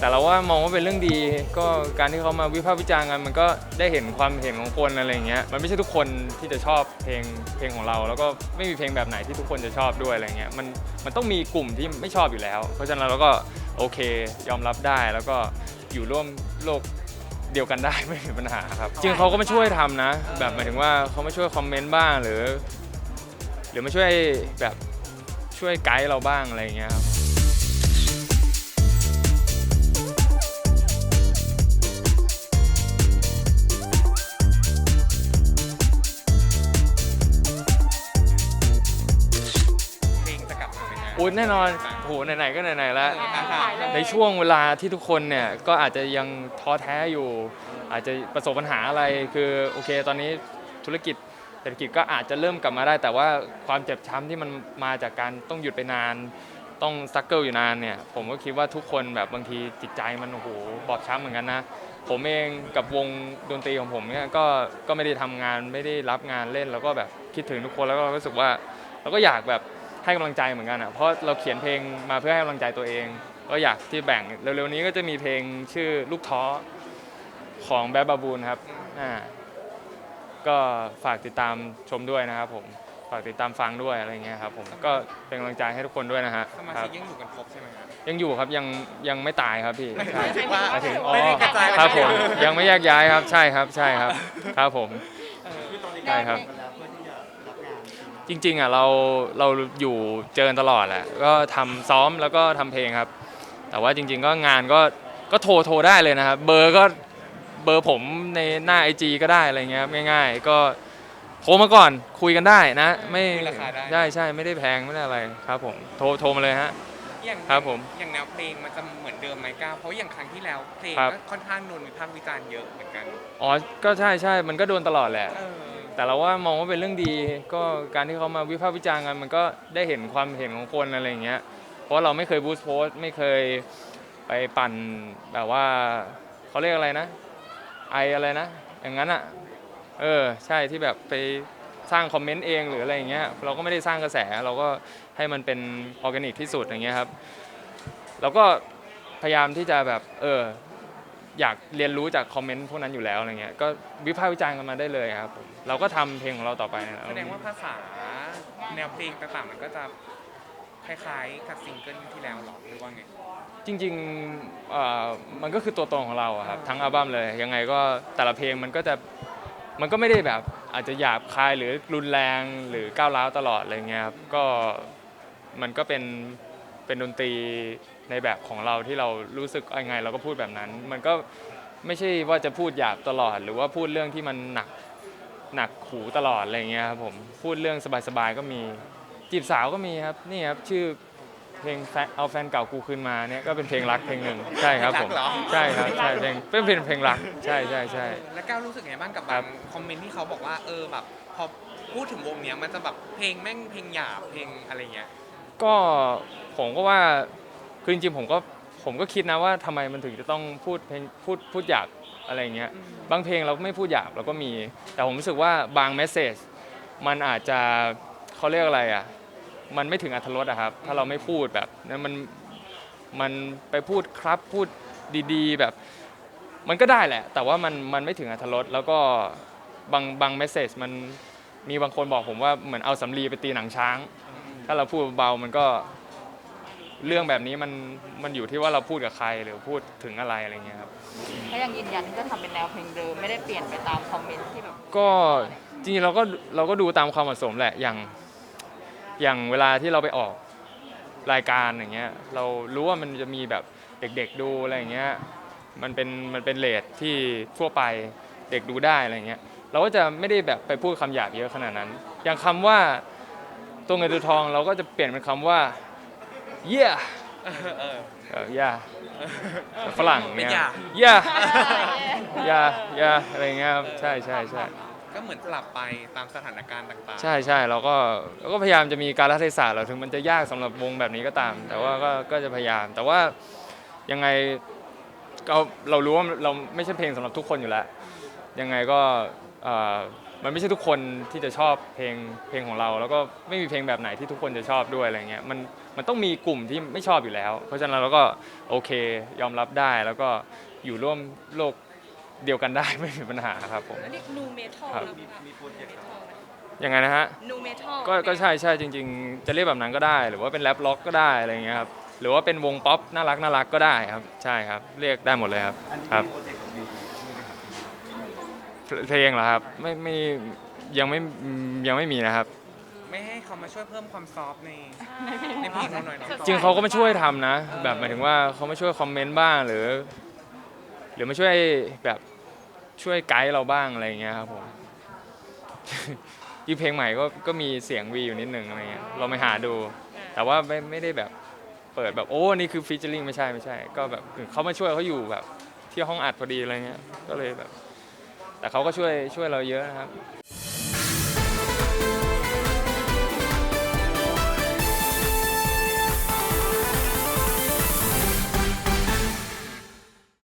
แต่เราว่ามองว่าเป็นเรื่องดี ก็การที่เขามาวิพากษ์วิจารณ์กันมันก็ได้เห็นความเห็นของคนอะไรอย่างเงี้ยมันไม่ใช่ทุกคนที่จะชอบเพลงเพลงของเรา แล้วก็ไม่มีเพลงแบบไหนที่ทุกคนจะชอบด้วยอะไรเงี้ยมันมันต้องมีกลุ่มที่ไม่ชอบอยู่แล้ว เพราะฉะนั้นเราก็โอเคยอมรับได้แล้วก็อยู่ร่วมโลกเดียวกันได้ไม่มีปัญหาครับจริงเขาก็มาช่วยทำนะ แบบหมายถึงว่าเขามาช่วยคอมเมนต์บ้างหรือ หรือมาช่วยแบบช่วยไกด์เราบ้างอะไรอย่างเงี้ยครับ มาไหมฮะอุ้ยแน่นอนโหไหนๆก็ไหนๆแล้วอ่าในช่วงเวลาที่ทุกคนเนี่ยก็อาจจะยังท้อแท้อยู่ อาจจะประสบปัญหาอะไรคือโอเค ตอนนี้ธุรกิจเศรษฐกิจก็อาจจะเริ่มกลับมาได้ แต่ว่าความเจ็บช้ำที่มันมาจากการต้องหยุดไปนาน ต้องซักเกิลอยู่นานเนี่ย ผมก็คิดว่าทุกคนแบบบางทีจิตใจมันโอ้โหบอบช้ำเหมือนกันนะ ผมเองกับวงดนตรีของผมเนี่ยก็ก็ไม่ได้ทำงานไม่ได้รับงานเล่น แล้วก็แบบคิดถึงทุกคนแล้วก็รู้สึกว่าเราก็อยากแบบ ให้กำลังใจเหมือนกันอะเพราะเราเขียนเพลงมาเพื่อให้กำลังใจตัวเอง ก็อยากที่แบ่งเร็วๆนี้ก็จะมีเพลงชื่อลูกท้อของแบดบาบูนครับอ่าก็ฝากติดตามชมด้วยนะครับผมฝากติดตามฟังด้วยอะไรเงี้ยครับผมก็เป็นกำลังใจให้ทุกคนด้วยนะฮะสมาครัชิบกยังอยู่กันครบใช่ไหมครับยังอยู่ครับยังยังไม่ตายครับพี่ใช่หมายถึงว่าหมายถึงอ๋อไม่ได้กระจายไปครับผมที่อื่นยังไม่แยกย้ายครับใช่ครับใช่ครับครับผมใช่ครับ จริงๆอะเราเราอยู่เจอกันตลอดแหละก็ทำซ้อมแล้วก็ทำเพลงครับ แต่ว่าจริง ๆ ก็งานก็ก็โทรโทรได้เลยนะครับ เบอร์ก็เบอร์ผมในหน้าไอจก็ได้อะไรเงี้ยครับง่าย ๆ ก็โทรมาก่อนคุยกันได้นะ ไม่คุยราคาได้ ใช่ใช่ไม่ได้แพงไม่ได้อะไรครับผมโทรโทรมาเลยฮะ อย่างครับผมอย่างแนวเพลงมันจะเหมือนเดิมไหมก้าวเพราะอย่างครั้งที่แล้วเพลงครับ ก็ค่อนข้างโดนวิพากษ์วิจารณ์เยอะเหมือนกัน อ๋อก็ใช่ใช่มันก็โดนตลอดแหละ เออ แต่เราว่ามองว่าเป็นเรื่องดี ก็การที่เขามาวิพากษ์วิจารณ์กันมันก็ได้เห็นความเห็นของคนอะไรอย่างเงี้ย เพราะเราไม่เคยบูสต์โพสต์ไม่เคยไปปั่นแบบว่าเขาเรียกอะไรนะ ไออะไรนะ อย่างนั้นอะ เออ ใช่ที่แบบไปสร้างคอมเมนต์เองหรืออะไรอย่างเงี้ย เราก็ไม่ได้สร้างกระแส เราก็ให้มันเป็นออร์แกนิกที่สุดอย่างเงี้ยครับเราก็พยายามที่จะแบบ เออ อยากเรียนรู้จากคอมเมนต์พวกนั้นอยู่แล้วอะไรเงี้ย ก็วิพากษ์วิจารณ์กันมาได้เลยครับผม เราก็ทำเพลงของเราต่อไปนะแสดงว่าภาษาแนวเพลงต่างๆ มันก็จะคล้ายๆ กับซิงเกิลที่แล้วหรอหรือว่าไง จริงๆเอ่อมันก็คือตัวตนของเราอะครับทั้งอัลบั้มเลย ยังไงก็แต่ละเพลงมันก็จะมันก็ไม่ได้แบบอาจจะหยาบคายหรือรุนแรงหรือก้าวร้าวตลอดอะไรเงี้ยครับก็มันก็เป็นเป็นดนตรีในแบบของเราที่เรารู้สึกยังไง เราก็พูดแบบนั้น มันก็ไม่ใช่ว่าจะพูดหยาบตลอด หรือว่าพูดเรื่องที่มันหนัก หนักหูตลอดอะไรเงี้ยครับผมพูดเรื่องสบายๆก็มี จีบสาวก็มีครับนี่ครับชื่อเพลงแฟนเอาแฟนเก่ากูคืนมาเนี่ยก็เป็นเพลงรักเพลงหนึ่งใช่ครับผมเพลงรักเหรอ ใช่ครับใช่เพลงเป็นเพลงเพลงรักใช่ใช่ใช่เออแล้วก้าวรู้สึกไงบ้างกับครับาบงคอมเมนต์ที่เขาบอกว่าเออแบบพอพูดถึงวงเนี้ยมันจะแบบเพลงแม่งเพลงหยาบเพลงอะไรเงี้ย ก็ผมก็ว่าคือจริงๆผมก็ผมก็คิดนะว่าทำไมมันถึงจะต้องพูดเพลงพูดพูดหยาบ อะไรอย่างเงี้ยบางเพลงเราก็ไม่พูดหยาบเราก็มี แต่ผมรู้สึกว่าบางเมสเซจมันอาจจะเขาเรียกอะไรอะมันไม่ถึงอัธรสอะครับ ถ้าเราไม่พูดแบบนั้นมันมันไปพูดครับพูดดีๆ แบบ มันก็ได้แหละ แต่ว่ามันมันไม่ถึงอัธรสแล้วก็บางบางเมสเซจมันมีบางคนบอกผมว่าเหมือนเอาสำลีไปตีหนังช้าง ถ้าเราพูดเบาๆมันก็ เรื่องแบบนี้มันมันอยู่ที่ว่าเราพูดกับใครหรือพูดถึงอะไรอะไรเงี้ยครับ ก็ยังยืนยันที่จะทำเป็นแนวเพลงเดิมไม่ได้เปลี่ยนไปตามคอมเมนต์ที่แบบก็จริงๆเราก็เราก็ดูตามความเหมาะสมแหละอย่างอย่างเวลาที่เราไปออกรายการอย่างเงี้ยเรารู้ว่ามันจะมีแบบเด็กๆดูอะไรอย่างเงี้ยมันเป็นมันเป็นเลทที่ทั่วไปเด็กดูได้อะไรเงี้ยเราก็จะไม่ได้แบบไปพูดคำหยาบเยอะขนาดนั้น อย่างคำว่าตัวเงินตัวทองเราก็จะเปลี่ยนเป็นคำว่า yeah เออเออเออ yeah ฝรั่งเป็นเนี่ย yeah yeah yeah yeah อะไรเงี้ยครับใช่ใช่ใช่ก็เหมือนสลับไปตามสถานการณ์ต่างๆ ใช่ใช่เราก็เราก็พยายามจะมีการรัเทศะเราถึงมันจะยากสำหรับวงแบบนี้ก็ตาม แต่ว่าก็ก็จะพยายาม แต่ว่ายังไงก็เรารู้ว่าเราไม่ใช่เพลงสำหรับทุกคนอยู่แล้ว ยังไงก็เอ่อ มันไม่ใช่ทุกคนที่จะชอบเพลงเพลงของเรา แล้วก็ไม่มีเพลงแบบไหนที่ทุกคนจะชอบด้วยอะไรเงี้ยมันมันต้องมีกลุ่มที่ไม่ชอบอยู่แล้ว เพราะฉะนั้นเราก็โอเคยอมรับได้แล้วก็อยู่ร่วมโลกเดียวกันได้ไม่มีปัญหาครับผมอันนี้นูเมทัลครับ แล้วค่ะมีโปรเจกต์ยังไงนะฮะ นูเมทัลก็ก็ใช่ใช่จริง ๆ จะเรียกแบบนั้นก็ได้ หรือว่าเป็นแรปล็อกก็ได้อะไรเงี้ยครับหรือว่าเป็นวงป๊อปน่ารักน่ารักก็ได้ครับ ใช่ครับ เรียกได้หมดเลยครับครับเพลงเหรอครับ ไม่ไม่ยังไม่ยังไม่มีนะครับ ไม่ให้เขามาช่วยเพิ่มความซอฟต์ในในเพลงเราหน่อยเนาะจริงเขาก็มาช่วยทำนะ แบบหมายถึงว่าเขามาช่วยคอมเมนต์บ้างหรือ หรือมาช่วยแบบช่วยไกด์เราบ้างอะไรเงี้ยครับผมยี่เพลงใหม่ก็ก็มีเสียงวีอยู่นิดหนึ่งอะไรเงี้ยเราไปหาดู แต่ว่าไม่ไม่ได้แบบเปิดแบบโอ้นี่คือฟีเจอริงไม่ใช่ไม่ใช่ ก็แบบเขามาช่วยเขาอยู่แบบที่ห้องอัดพอดีอะไรเงี้ยก็เลยแบบ แต่เขาก็ช่วยช่วยเราเยอะนะครับ